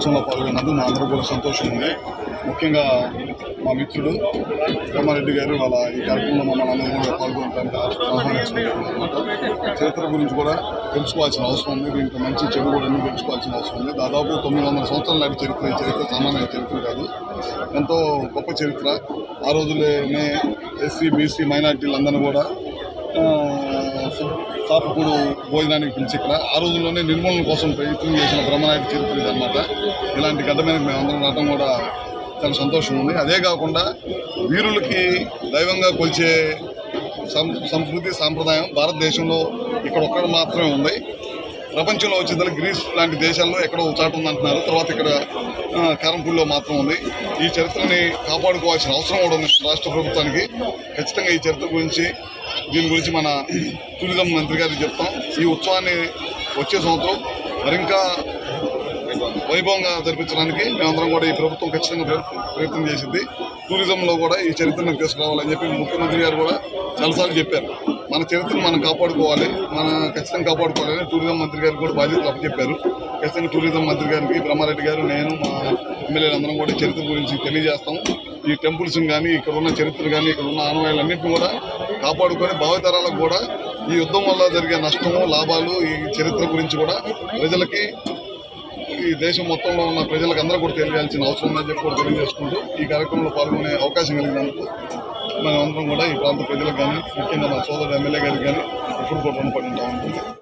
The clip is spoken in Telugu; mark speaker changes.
Speaker 1: దినోత్సవంలో పాల్గొన్నందుకు మా అందరూ కూడా సంతోషం ఉంది. ముఖ్యంగా మా మిత్రుడు బ్రహ్మారెడ్డి గారు వాళ్ళ ఈ కార్యక్రమంలో మమ్మల్ని అందరూ కూడా పాల్గొనడానికి ఆహ్వానించుకుంటున్నారు చరిత్ర గురించి కూడా తెలుసుకోవాల్సిన అవసరం ఉంది. దీంట్లో మంచి చెడు కూడా అన్ని తెలుసుకోవాల్సిన అవసరం ఉంది. దాదాపు తొమ్మిది వందల సంవత్సరాల నాటి చరిత్ర. ఈ చరిత్ర సామాన్య చరిత్ర కాదు. ఎంతో గొప్ప చరిత్ర. ఆ రోజులోనే ఎస్సీ బీసీ మైనార్టీలందరూ కూడా తాపకూడు భోజనానికి పిలిచి ఇక్కడ. ఆ రోజుల్లోనే నిర్మూలన కోసం ప్రయత్నం చేసిన బ్రహ్మనాయుడు చరిత్ర ఇదన్నమాట ఇలాంటి గడ్డ మీద మేము అందరం రావడం కూడా చాలా సంతోషం ఉంది. అదే కాకుండా వీరులకి దైవంగా కొలిచే సం- సంస్కృతి సాంప్రదాయం భారతదేశంలో ఇక్కడ ఒక్కడ మాత్రమే ఉంది. ప్రపంచంలో వచ్చేదానికి గ్రీస్ లాంటి దేశాల్లో ఎక్కడో చాటు ఉందంటున్నారు. తర్వాత ఇక్కడ ఆ, కారంపూడిలో మాత్రం ఉంది. ఈ చరిత్రని కాపాడుకోవాల్సిన అవసరం కూడా ఉంది రాష్ట్ర ప్రభుత్వానికి. ఖచ్చితంగా ఈ చరిత్ర గురించి దీని గురించి మన టూరిజం మంత్రి గారికి చెప్తాం. ఈ ఉత్సవాన్ని వచ్చే సంవత్సరం మరింకా వైభవంగా జరిపించడానికి మేమందరం కూడా ఈ ప్రభుత్వం ఖచ్చితంగా ప్రయత్నం చేసింది. టూరిజంలో కూడా ఈ చరిత్రను తీసుకురావాలని చెప్పి ముఖ్యమంత్రి గారు కూడా చాలాసార్లు చెప్పారు. మన చరిత్రను మనం కాపాడుకోవాలి మన ఖచ్చితంగా కాపాడుకోవాలని టూరిజం మంత్రి గారు కూడా బాధ్యతలు అప్పచెప్పారు. ఖచ్చితంగా టూరిజం మంత్రి గారికి బ్రహ్మారెడ్డి గారు నేను మా ఎమ్మెల్యేలందరం కూడా చరిత్ర గురించి తెలియజేస్తాం. ఈ టెంపుల్స్ని కానీ ఇక్కడ ఉన్న చరిత్ర కానీ ఇక్కడ ఉన్న ఆనవాయాలన్నింటినీ కూడా కాపాడుకొని భావితరాలకు కూడా ఈ యుద్ధం వల్ల జరిగే నష్టము లాభాలు ఈ చరిత్ర గురించి కూడా ప్రజలకి ఈ దేశం మొత్తంలో ఉన్న ప్రజలకు అందరూ కూడా తెలియాల్సిన అవసరం ఉందని చెప్పి కూడా తెలియజేసుకుంటూ ఈ కార్యక్రమంలో పాల్గొనే అవకాశం కలిగినందుకు మనం అందరం కూడా ఈ ప్రాంత ప్రజలకు కానీ ముఖ్యంగా మా సోదరుడు ఎమ్మెల్యే గారికి కానీ ఎప్పుడు కూడా రుణపడి ఉంటాం.